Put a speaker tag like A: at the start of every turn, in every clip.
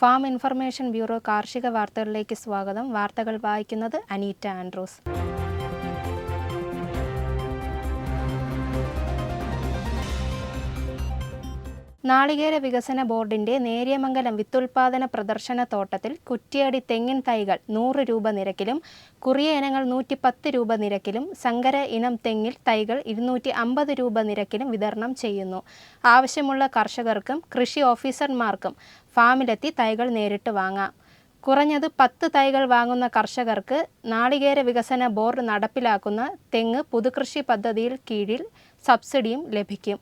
A: Farm information bureau കാർഷിക വാർത്തകളിലേക്ക് സ്വാഗതം. വാർത്തകൾ വായിക്കുന്നത് അനീറ്റ ആൻഡ്രൂസ്. നാളികേര വികസന ബോർഡിന്റെ നേര്യമംഗലം വിത്തുൽപാദന പ്രദർശന തോട്ടത്തിൽ കുറ്റിയടി തെങ്ങിൻ തൈകൾ നൂറ് രൂപ നിരക്കിലും കുറിയ ഇനങ്ങൾ നൂറ്റി പത്ത് രൂപ നിരക്കിലും സങ്കര ഇനം തെങ്ങിൽ തൈകൾ ഇരുന്നൂറ്റി അമ്പത് രൂപ നിരക്കിലും വിതരണം ചെയ്യുന്നു. ആവശ്യമുള്ള കർഷകർക്കും കൃഷി ഓഫീസർമാർക്കും ഫാമിലെത്തി തൈകൾ നേരിട്ട് വാങ്ങാം. കുറഞ്ഞത് പത്ത് തൈകൾ വാങ്ങുന്ന കർഷകർക്ക് നാളികേര വികസന ബോർഡ് നടപ്പിലാക്കുന്ന തെങ്ങ് പുതുകൃഷി പദ്ധതിയിൽ കീഴിൽ സബ്സിഡിയും ലഭിക്കും.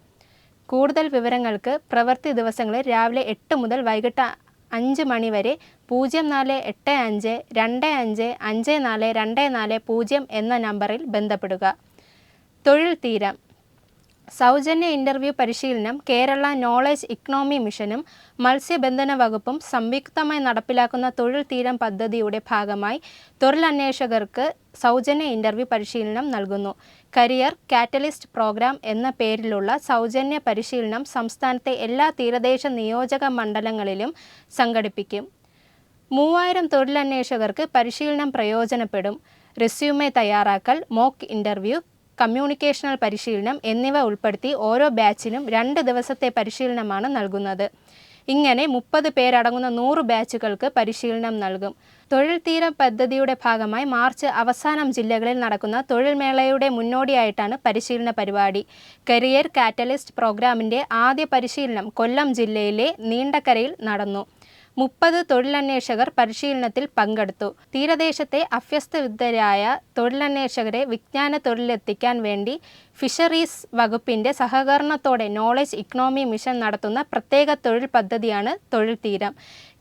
A: കൂടുതൽ വിവരങ്ങൾക്ക് പ്രവൃത്തി ദിവസങ്ങളിൽ രാവിലെ എട്ട് മുതൽ വൈകിട്ട് അഞ്ച് മണി വരെ പൂജ്യം നാല് എട്ട് അഞ്ച് രണ്ട് അഞ്ച് അഞ്ച് നാല് രണ്ട് നാല് പൂജ്യം എന്ന നമ്പറിൽ ബന്ധപ്പെടുക. തൊഴിൽ തീരം. സൗജന്യ ഇന്റർവ്യൂ പരിശീലനം കേരള നോളജ് ഇക്കണോമി മിഷനും മത്സ്യബന്ധന വകുപ്പും സംയുക്തമായി നടപ്പിലാക്കുന്ന തൊഴിൽ തീരം പദ്ധതിയുടെ ഭാഗമായി തൊഴിലന്വേഷകർക്ക് സൗജന്യ ഇന്റർവ്യൂ പരിശീലനം നൽകുന്നു. കരിയർ കാറ്റലിസ്റ്റ് പ്രോഗ്രാം എന്ന പേരിലുള്ള സൗജന്യ പരിശീലനം സംസ്ഥാനത്തെ എല്ലാ തീരദേശ നിയോജക മണ്ഡലങ്ങളിലും സംഘടിപ്പിക്കും. മൂവായിരം തൊഴിലന്വേഷകർക്ക് പരിശീലനം പ്രയോജനപ്പെടും. റെസ്യൂമെ തയ്യാറാക്കൽ മോക്ക് ഇന്റർവ്യൂ കമ്മ്യൂണിക്കേഷണൽ പരിശീലനം എന്നിവ ഉൾപ്പെടുത്തി ഓരോ ബാച്ചിനും രണ്ട് ദിവസത്തെ പരിശീലനമാണ് നൽകുന്നത്. ഇങ്ങനെ മുപ്പത് പേരടങ്ങുന്ന നൂറ് ബാച്ചുകൾക്ക് പരിശീലനം നൽകും. തൊഴിൽ തീര പദ്ധതിയുടെ ഭാഗമായി മാർച്ച് അവസാനം ജില്ലകളിൽ നടക്കുന്ന തൊഴിൽ മേളയുടെ മുന്നോടിയായിട്ടാണ് പരിശീലന പരിപാടി. കരിയർ കാറ്റലിസ്റ്റ് പ്രോഗ്രാമിന്റെ ആദ്യ പരിശീലനം കൊല്ലം ജില്ലയിലെ നീണ്ടക്കരയിൽ നടന്നു. മുപ്പത് തൊഴിലന്വേഷകർ പരിശീലനത്തിൽ പങ്കെടുത്തു. തീരദേശത്തെ അഭ്യസ്തവിദ്യരായ തൊഴിലന്വേഷകരെ വിജ്ഞാന തൊഴിലെത്തിക്കാൻ വേണ്ടി ഫിഷറീസ് വകുപ്പിന്റെ സഹകരണത്തോടെ നോളജ് ഇക്കണോമി മിഷൻ നടത്തുന്ന പ്രത്യേക തൊഴിൽ പദ്ധതിയാണ് തൊഴിൽ തീരം.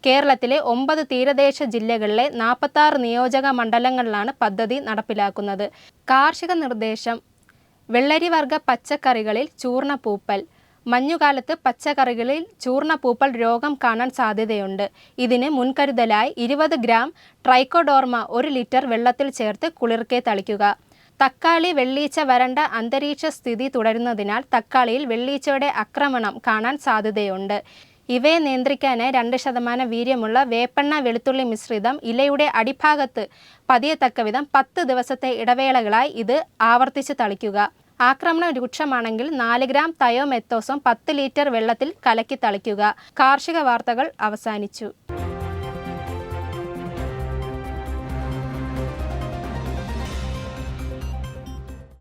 A: കേരളത്തിലെ ഒമ്പത് തീരദേശ ജില്ലകളിലെ നാൽപ്പത്താറ് നിയോജക മണ്ഡലങ്ങളിലാണ് പദ്ധതി നടപ്പിലാക്കുന്നത്. കാർഷിക നിർദ്ദേശം. വെള്ളരിവർഗ പച്ചക്കറികളിൽ ചൂർണപ്പൂപ്പൽ മഞ്ഞുകാലത്ത് പച്ചക്കറികളിൽ ചൂർണപ്പൂപ്പൽ രോഗം കാണാൻ സാധ്യതയുണ്ട്. ഇതിന് മുൻകരുതലായി ഇരുപത് ഗ്രാം ട്രൈക്കോഡോർമ ഒരു ലിറ്റർ വെള്ളത്തിൽ ചേർത്ത് കുളിർക്കെ തളിക്കുക. തക്കാളി വെള്ളീച്ച വരണ്ട അന്തരീക്ഷ സ്ഥിതി തുടരുന്നതിനാൽ തക്കാളിയിൽ വെള്ളീച്ചയുടെ ആക്രമണം കാണാൻ സാധ്യതയുണ്ട്. ഇവയെ നിയന്ത്രിക്കാനായി രണ്ട് ശതമാനം വീര്യമുള്ള വേപ്പെണ്ണ വെളുത്തുള്ളി മിശ്രിതം ഇലയുടെ അടിഭാഗത്ത് പതിയത്തക്ക വിധം പത്ത് ദിവസത്തെ ഇടവേളകളായി ഇത് ആവർത്തിച്ച് തളിക്കുക. ആക്രമണം രൂക്ഷമാണെങ്കിൽ നാല് ഗ്രാം തയോമെത്തോസം പത്ത് ലിറ്റർ വെള്ളത്തിൽ കലക്കി തളിക്കുക. കാർഷിക വാർത്തകൾ അവസാനിച്ചു.